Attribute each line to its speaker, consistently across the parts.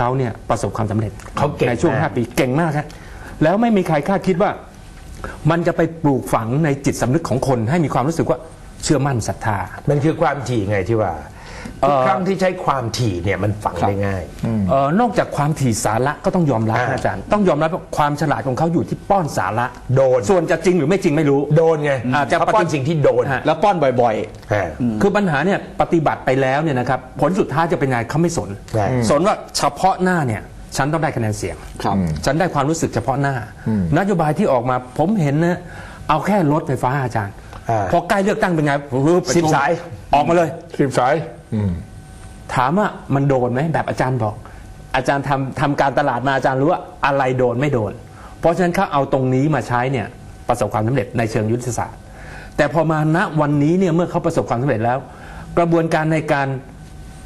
Speaker 1: เขาเนี่ยประสบความสำเร็จ
Speaker 2: เขาเก่ง
Speaker 1: ในช่วง
Speaker 2: มาก
Speaker 1: 5ปีเก่งมากครับแล้วไม่มีใครคาดคิดว่า มันจะไปปลูกฝังในจิตสำนึกของคน ให้มีความรู้สึกว่าเชื่อมั่นศรัทธา
Speaker 2: มันคือความถี่ไงที่ว่า ทุก
Speaker 1: เอ่อ
Speaker 2: ครั้งที่ใช้ความถี่เนี่ยมันฝังได้ง่าย
Speaker 1: เออนอกจากความถี่สาระก็ต้องยอมรับ
Speaker 2: อ่า
Speaker 1: นะอาจารย์ต้องยอมรับว่าความฉลาดของเขาอยู่ที่ป้อนสาระ
Speaker 2: โดน
Speaker 1: ส่วนจะจริงหรือไม่จริงไม่รู้
Speaker 2: โดนไง
Speaker 1: อาจจะ
Speaker 2: เขาป้อนสิ่งที่โดน
Speaker 1: ฮะ
Speaker 3: แล้วป้อนบ่อย
Speaker 2: อ่า
Speaker 1: คือปัญหาเนี่ยปฏิบัติไปแล้วเนี่ยนะครับผลสุดท้ายจะเป็นไงเขาไม่สน
Speaker 2: ใช่
Speaker 1: สนว่าเฉพาะหน้าเนี่ยฉันต้องได้คะแนนเสียง
Speaker 3: ๆ ครับ
Speaker 1: ฉันได้ความรู้สึกเฉพาะหน้า นโยบายที่ออกมาผมเห็นนะเอาแค่รถไฟฟ้าอาจารย์
Speaker 2: อ่า
Speaker 1: พอใกล้เลือกตั้งเป็นไงปึ๊บ
Speaker 2: สิบสาย
Speaker 1: ออกมาเลย
Speaker 4: สิบสายอืม
Speaker 1: ถามว่ามันโดนไหมแบบอาจารย์บอก อาจารย์ทำทำการตลาดมาอาจารย์รู้ว่าอะไรโดนไม่โดน เพราะฉะนั้นเขาเอาตรงนี้มาใช้เนี่ยประสบความสำเร็จในเชิงยุทธศาสตร์ แต่พอมาณวันนี้เนี่ยเมื่อเขาประสบความสำเร็จแล้ว กระบวนการในการ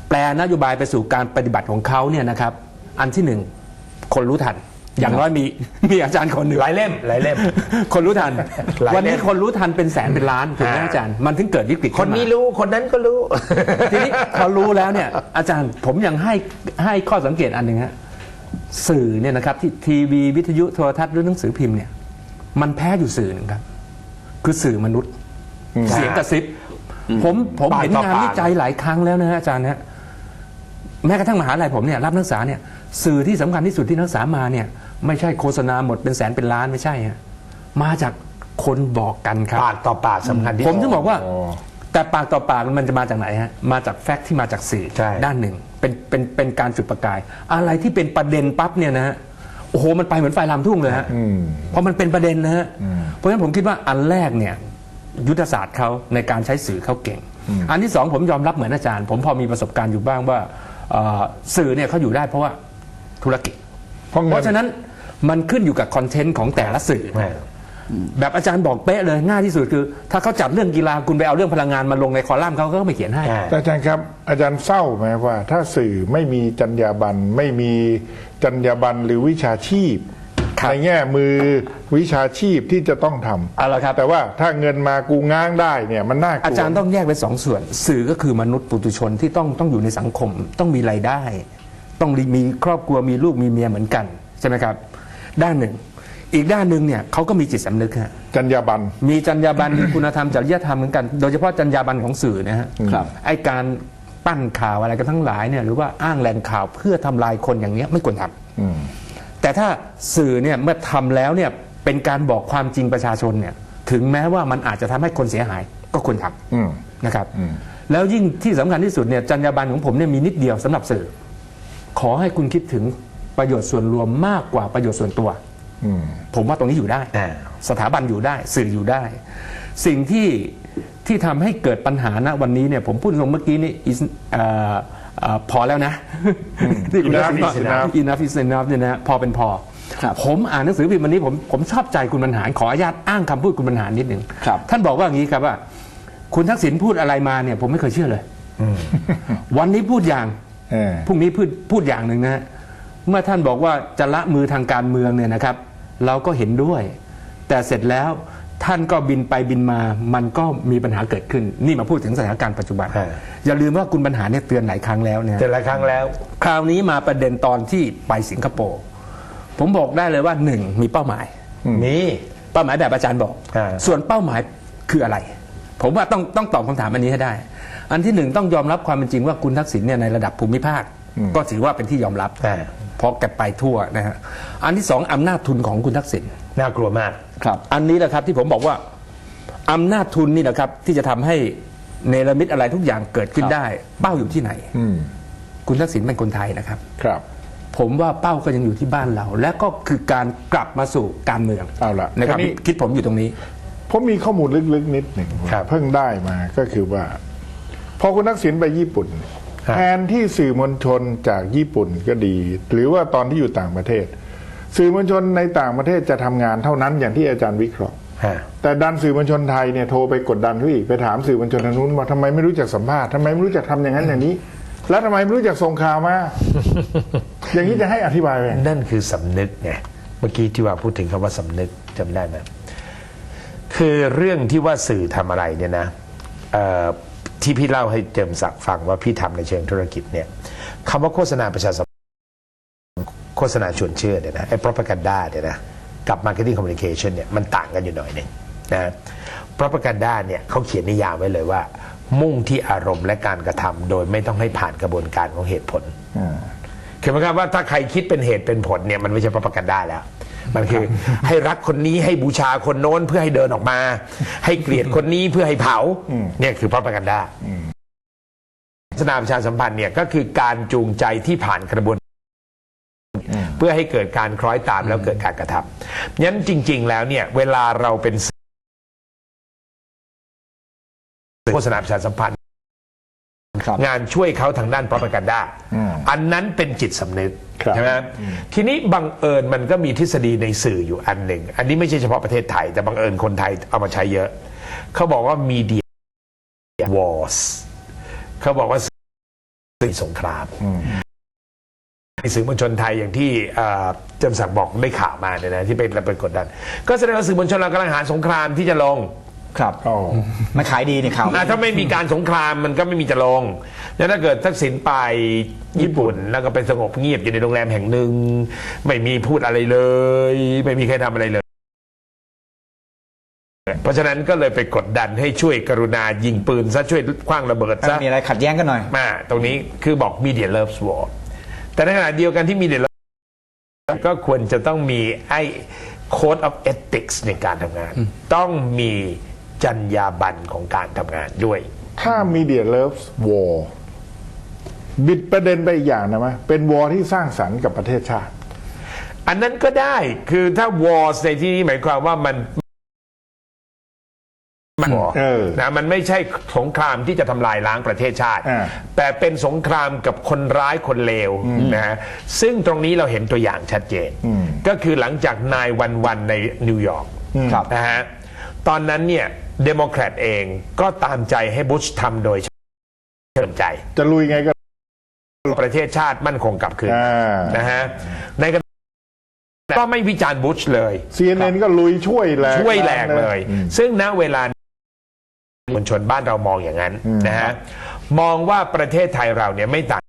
Speaker 1: แปลนโยบายไปสู่การปฏิบัติของเขาเนี่ยนะครับ อันที่หนึ่งคนรู้ทัน อย่างน้อยมีมีอาจารย์คนหนึ่ง
Speaker 2: หลายเล่มหลายเล่ม
Speaker 1: คนรู้ทัน
Speaker 2: หลาย
Speaker 1: วันนี้
Speaker 2: เล่ม
Speaker 1: คนรู้ทันเป็นแสนเป็นล้านถูกไหม
Speaker 2: อ่า
Speaker 1: อาจารย์ มันถึงเกิดวิกฤต
Speaker 2: คนนี้รู้คนนั้นก็รู้
Speaker 1: ทีนี้พอรู้แล้วเนี่ยอาจารย์ผมยังให้ให้ข้อสังเกตอันหนึ่งฮะสื่อเนี่ยนะครับที่ทีวีวิทยุโทรทัศน์หรือหนังสือพิมพ์เนี่ยมันแพ้อยู่สื่อหนึ่งครับ คือสื่อมนุษย์ เสียงกระซิบ ผมผม
Speaker 2: ปาก
Speaker 1: เห็น
Speaker 2: ต่องา
Speaker 1: น
Speaker 2: ปาก
Speaker 1: วิจัยหลายครั้งแล้วนะฮะอาจารย์ฮะ แม้กระทั่งมหาลัยผมเนี่ยรับนักศึกษาเนี่ยสื่อที่สำคัญที่สุดที่นักศึกษามาเนี่ยไม่ใช่โฆษณาหมดเป็นแสนเป็นล้านไม่ใช่ฮะมาจากคนบอกกันครับ
Speaker 2: ปากต่อปากสำคัญที่
Speaker 1: ผมถึงบอกว่า
Speaker 4: อ๋อ
Speaker 1: แต่ปากต่อปากมันจะมาจากไหนฮะมาจากแฟกต์ที่มาจากสื่อ
Speaker 2: ใช่
Speaker 1: ด้านหนึ่งเป็นเป็นเป็นการจุดประกาย อะไรที่เป็นประเด็นปั๊บเนี่ยนะฮะโอ้โหมันไปเหมือนไฟลามทุ่งเลยฮะ
Speaker 4: อืม
Speaker 1: เพราะมันเป็นประเด็นนะฮะเพราะฉะนั้นผมคิดว่าอันแรกเนี่ยยุทธศาสตร์เขาในการใช้สื่อเขาเก่ง อันที่สองผมยอมรับเหมือนอาจารย์ ผมพอมีประสบการณ์อยู่บ้างว่า เอ่อสื่อเนี่ยเขาอยู่ได้เพราะว่าธุรกิจ
Speaker 4: เพราะเงิน
Speaker 1: เพราะฉะนั้นมันขึ้นอยู่กับคอนเทนต์ของแต่ละสื่อ
Speaker 2: แม่
Speaker 1: แบบอาจารย์บอกเป๊ะเลยง่ายที่สุดคือ ถ้าเขาจัดเรื่องกีฬาคุณไปเอาเรื่องพลังงานมาลงในคอลัมน์เขาก็ไม่เขียนให้
Speaker 2: อ่า
Speaker 4: แต่อาจารย์ครับอาจารย์เศร้าไหมว่า ถ้าสื่อไม่มีจรรยาบรรณไม่มีจรรยาบรรณหรือวิชาชีพ
Speaker 1: ครับ
Speaker 4: ในแง่มือวิชาชีพที่จะต้องทำ
Speaker 1: เอาละครับ
Speaker 4: แต่ว่าถ้าเงินมากูง้างได้เนี่ยมันน่ากลัว
Speaker 1: อาจารย์ต้องแยกเป็นสองส่วน สื่อก็คือมนุษย์ปุถุชนที่ต้องต้องอยู่ในสังคม ต้องมีรายได้ ต้องมีครอบครัวมีลูกมีเมียเหมือนกันใช่ไหมครับ ด้านหนึ่ง อีกด้านหนึ่งเนี่ยเขาก็มีจิตสำนึกฮะ
Speaker 4: จรรยาบรรณ
Speaker 1: มีจรรยาบรรณมีคุณธรรมจริยธรรมเหมือนกัน โดยเฉพาะจรรยาบรรณของสื่อนะฮะ
Speaker 3: ครับ
Speaker 1: ไอการปั้นข่าวอะไรกันทั้งหลายเนี่ยหรือว่าอ้างแหล่งข่าวเพื่อทำลายคนอย่างเนี้ยไม่ควรทำ
Speaker 4: อืม
Speaker 1: แต่ถ้าสื่อเนี่ยเมื่อทำแล้วเนี่ยเป็นการบอกความจริงประชาชนเนี่ยถึงแม้ว่ามันอาจจะทำให้คนเสียหายก็ควรท
Speaker 4: อืมำ
Speaker 1: นะครับแล้วยิ่งที่สำคัญที่สุดเนี่ยจรรยาบรรณของผมเนี่ยมีนิดเดียวสำหรับสื่อ ขอให้คุณคิดถึงประโยชน์ส่วนรวมมากกว่าประโยชน์ส่วนตัว
Speaker 4: อืม
Speaker 1: ผมว่าตรงนี้อยู่ได้
Speaker 2: อ่า
Speaker 1: สถาบันอยู่ได้สื่ออยู่ได้ สิ่งที่ที่ทำให้เกิดปัญหาณวันนี้เนี่ยผมพูดตรงเมื่อกี้นี่ is เอ่อ เอ่อพอแล้วนะที่คุณ
Speaker 4: Enough
Speaker 1: ทักษิณบอก
Speaker 4: is enough
Speaker 1: enough is enough เนี่ยนะพอเป็นพอ
Speaker 3: ครับ
Speaker 1: ผมอ่านหนังสือพิมพ์วันนี้ผมผมชอบใจคุณบรรหารขออนุญาตอ้างคำพูดคุณบรรหารนิดหนึ่ง
Speaker 3: ครับ
Speaker 1: ท่านบอกว่าอย่างนี้ครับว่า คุณทักษิณพูดอะไรมาเนี่ยผมไม่เคยเชื่อเลย วันนี้พูดอย่าง
Speaker 4: เออ
Speaker 1: พรุ่งนี้พูดพูดอย่างหนึ่งนะฮะเมื่อท่านบอกว่าจะละมือทางการเมืองเนี่ยนะครับ เราก็เห็นด้วย แต่เสร็จแล้ว ท่านก็บินไปบินมามันก็มีปัญหาเกิดขึ้น นี่มาพูดถึงสถานการณ์ปัจจุบัน
Speaker 2: ฮะ
Speaker 1: อย่าลืมว่าคุณปัญหาเนี่ยเตือนหลายครั้งแล้วเนี่ย
Speaker 2: แต่หลายครั้งแล้ว
Speaker 1: คราวนี้มาประเด็นตอนที่ไปสิงคโปร์ผมบอกได้เลยว่าหนึ่งมีเป้าหมาย
Speaker 2: มี
Speaker 1: เป้าหมายแบบอาจารย์บอก
Speaker 2: อ่า
Speaker 1: ส่วนเป้าหมายคืออะไร ผมว่าต้องต้องตอบคำถามอันนี้ให้ได้ อันที่หนึ่งต้องยอมรับความเป็นจริงว่าคุณทักษิณเนี่ยในระดับภูมิภาค ก็ถือว่าเป็นที่ยอมรับ
Speaker 2: อ่า
Speaker 1: เพ ราะแกไปทั่วนะฮะอันที่สองอำนาจทุนของคุณทักษิณ
Speaker 2: น่ากลัวมาก
Speaker 3: ครับ
Speaker 1: อันนี้แหละครับที่ผมบอกว่าอำนาจทุนนี่แหละครับ ที่จะทำให้เนรมิตอะไรทุกอย่างเกิดขึ้น
Speaker 3: ครับ
Speaker 1: ได้ เป้าอยู่ที่ไหน
Speaker 4: อืม
Speaker 1: คุณทักษิณเป็นคนไทยนะครับ
Speaker 4: ครับ
Speaker 1: ผมว่าเป้าก็ยังอยู่ที่บ้านเรา และก็คือการกลับมาสู่การเมือง
Speaker 4: เอาล่ะ
Speaker 1: นะครับ
Speaker 4: ทีนี้
Speaker 1: คิดผมอยู่ตรงนี้
Speaker 4: ผมมีข้อมูลลึกๆนิดหนึ่ง
Speaker 2: ครับ
Speaker 4: เพิ่งได้มาก็คือว่า พอคุณทักษิณไปญี่ปุ่น
Speaker 2: ครับ
Speaker 4: แทนที่สื่อมวลชนจากญี่ปุ่นก็ดี หรือว่าตอนที่อยู่ต่างประเทศ สื่อมวลชนในต่างประเทศจะทำงานเท่านั้นอย่างที่อาจารย์วิเคราะห์
Speaker 2: ฮะ
Speaker 4: แต่ดันสื่อมวลชนไทยเนี่ยโทรไปกดดันเขาอีกไปถามสื่อมวลชนทางนู้นว่าทำไมไม่รู้จักสัมภาษณ์ทำไมไม่รู้จักทำอย่างนั้นอย่างนี้ แล้วทำไมไม่รู้จักส่งข่าวมาอย่างนี้จะให้อธิบายไหม
Speaker 2: นั่นคือสำนึกไงเมื่อกี้ที่ว่าพูดถึงคำว่าสำนึกจำได้ไหมคือเรื่องที่ว่าสื่อทำอะไรเนี่ยนะเอ่อ ที่พี่เล่าให้เจิมศักดิ์ฟังว่าพี่ทำในเชิงธุรกิจเนี่ยคำว่าโฆษณาประชาสัมโฆษณาชวนเชื่อเนี่ยนะไอ้ propaganda เนี่ยนะกับ marketing communication เนี่ยมันต่างกันอยู่หน่อยหนึ่งนะ propaganda เนี่ยเขาเขียนนิยามไว้เลยว่า มุ่งที่อารมณ์และการกระทำโดยไม่ต้องให้ผ่านกระบวนการของเหตุผลคือหมายความว่าถ้าใครคิดเป็นเหตุเป็นผลเนี่ยมันไม่ใช่ propaganda แล้ว มันคือให้รักคนนี้ให้บูชาคนโน้นเพื่อให้เดินออกมา ให้เกลียดคนนี้เพื่อให้เผาเนี่ยคือ propaganda โฆษณาประชาสัมพันธ์เนี่ยก็คือการจูงใจที่ผ่านกระบวน เพื่อให้เกิดการคล้อยตามแล้วเกิดการกระทำงั้นจริง ๆ แล้วเนี่ยเวลาเราเป็นสื่อโฆษณาประชาสัมพันธ์
Speaker 3: ครับ
Speaker 2: งานช่วยเขาทางด้าน propaganda อันนั้นเป็นจิตสำนึก
Speaker 4: ครับ
Speaker 2: ใช่ไหมทีนี้บังเอิญมันก็มีทฤษฎีในสื่ออยู่อันหนึ่ง อันนี้ไม่ใช่เฉพาะประเทศไทย แต่บังเอิญคนไทยเอามาใช้เยอะ เขาบอกว่า media wars เขาบอกว่าสื่อสงครามในสื่อมวลชนไทยอย่างที่เอ่อจำศักดิ์บอกได้ข่าวมาเนี่ยนะที่เป็นระเบิดกดดัน ก็แสดงว่าสื่อมวลชนเรากำลังหาสงครามที่จะลง
Speaker 3: ครับ
Speaker 4: อ๋อ
Speaker 3: มันขายดีในข่าว
Speaker 2: อะถ้าไม่มีการสงครามมันก็ไม่มีจะลงแล้วถ้าเกิดทักษิณไปญี่ปุ่นแล้วก็ไปสงบเงียบอยู่ในโรงแรมแห่งหนึ่ง ไม่มีพูดอะไรเลย ไม่มีใครทำอะไรเลย เพราะฉะนั้นก็เลยไปกดดันให้ช่วยกรุณายิงปืนซะช่วยคว้างระเบิด
Speaker 3: ถ้า
Speaker 2: ซะ
Speaker 3: มีอะไรขัดแย้งกันหน่อย
Speaker 2: มาตรงนี้คือบอก media loves war แต่ในขณะเดียวกันที่ media loves war ก็ควรจะต้องมีไอ้ code of ethics ในการทำงาน ต้องมี จรรยาบรรณของการทำงานด้วย
Speaker 4: ถ้า media loves war บิดประเด็นไปอีกอย่างนะมั้ยเป็นวอร์ที่สร้างสรรค์กับประเทศชาติ
Speaker 2: อันนั้นก็ได้คือถ้า wars ในที่นี้หมายความว่ามันมัน
Speaker 4: เออ
Speaker 2: นะมันไม่ใช่สงครามที่จะทำลายล้างประเทศชาติ
Speaker 4: อ่า
Speaker 2: แต่เป็นสงครามกับคนร้ายคนเลวนะฮะซึ่งตรงนี้เราเห็นตัวอย่างชัดเจน ก็คือหลังจากนายวันวันในนิวยอร์ก
Speaker 3: ครับ
Speaker 2: นะฮะ ตอนนั้นเนี่ยเดโมแครตเองก็ตามใจให้บุชทำโดยเชิญใจ
Speaker 4: จะลุยไงก็
Speaker 2: ประเทศชาติมั่นคงกลับคืน
Speaker 4: อ่า
Speaker 2: นะฮะในขณะก็ไม่วิจารณ์บุชเลย
Speaker 4: CNN ก็ลุยช่วยแหลก
Speaker 2: ช่วยแหลกเลยซึ่งณเวลามวลชนบ้านเรามองอย่างนั้นนะฮะ มองว่าประเทศไทยเราเนี่ยไม่ต่าง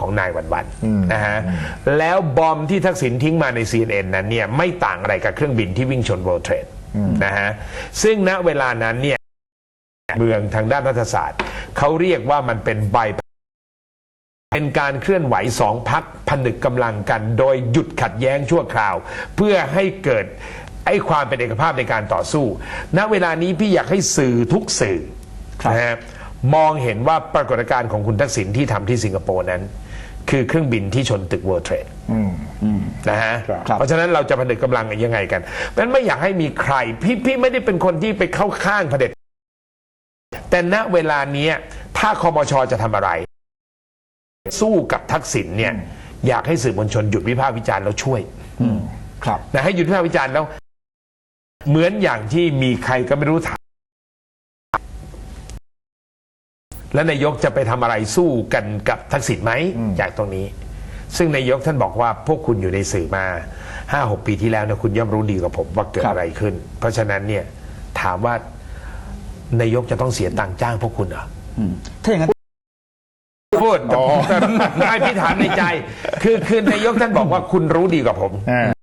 Speaker 2: ของนายวันวันนะฮะ แล้วบอมที่ทักษิณทิ้งมาใน CNN นั้นเนี่ยไม่ต่างอะไรกับเครื่องบินที่วิ่งชน World Trade นะฮะซึ่งณเวลานั้นเนี่ยเมืองทางด้านรัฐศาสตร์ เขาเรียกว่ามันเป็นใบเป็นการเคลื่อนไหวสองพักผนึกกำลังกัน โดยหยุดขัดแย้งชั่วคราว เพื่อให้เกิดไอ้ความเป็นเอกภาพในการต่อสู้ ณ เวลานี้พี่อยากให้สื่อทุกสื่อ
Speaker 3: ครับ
Speaker 2: นะฮะมองเห็นว่าปรากฏการณ์ของคุณทักษิณที่ทำที่สิงคโปร์นั้น คือเครื่องบินที่ชนตึก World Trade นะฮะ
Speaker 4: ครับ
Speaker 2: เพราะฉะนั้นเราจะผนึกกำลังยังไงกันเพราะฉะนั้นไม่อยากให้มีใคร พี่พี่ไม่ได้เป็นคนที่ไปเข้าข้างเผด็จ แต่ณเวลานี้ถ้าคอมชจะทำอะไร สู้กับทักษิณเนี่ย อยากให้สื่อมวลชนหยุดวิพากษ์วิจารณ์แล้วช่วย
Speaker 3: ครับ
Speaker 2: นะให้หยุดวิพากษ์วิจารณ์แล้ว เหมือนอย่างที่มีใครก็ไม่รู้ถาม และนายกจะไปทำอะไรสู้กันกับทักษิณไหมจากตรงนี้ ซึ่งนายกท่านบอกว่าพวกคุณอยู่ในสื่อมาห้าหกปีที่แล้วเนี่ยคุณย่อมรู้ดีกว่าผมว่าเกิด
Speaker 3: ครับ
Speaker 2: อะไรขึ้น เพราะฉะนั้นเนี่ยถามว่านายกจะต้องเสียตังค์จ้างพวกคุณเหรอ
Speaker 3: อืมถ้าอย่างนั้น
Speaker 2: พูดแต่แต่ไม่พี่ถามในใจ คือคือนายกท่านบอกว่าคุณรู้ดีกว่าผม
Speaker 4: อ่า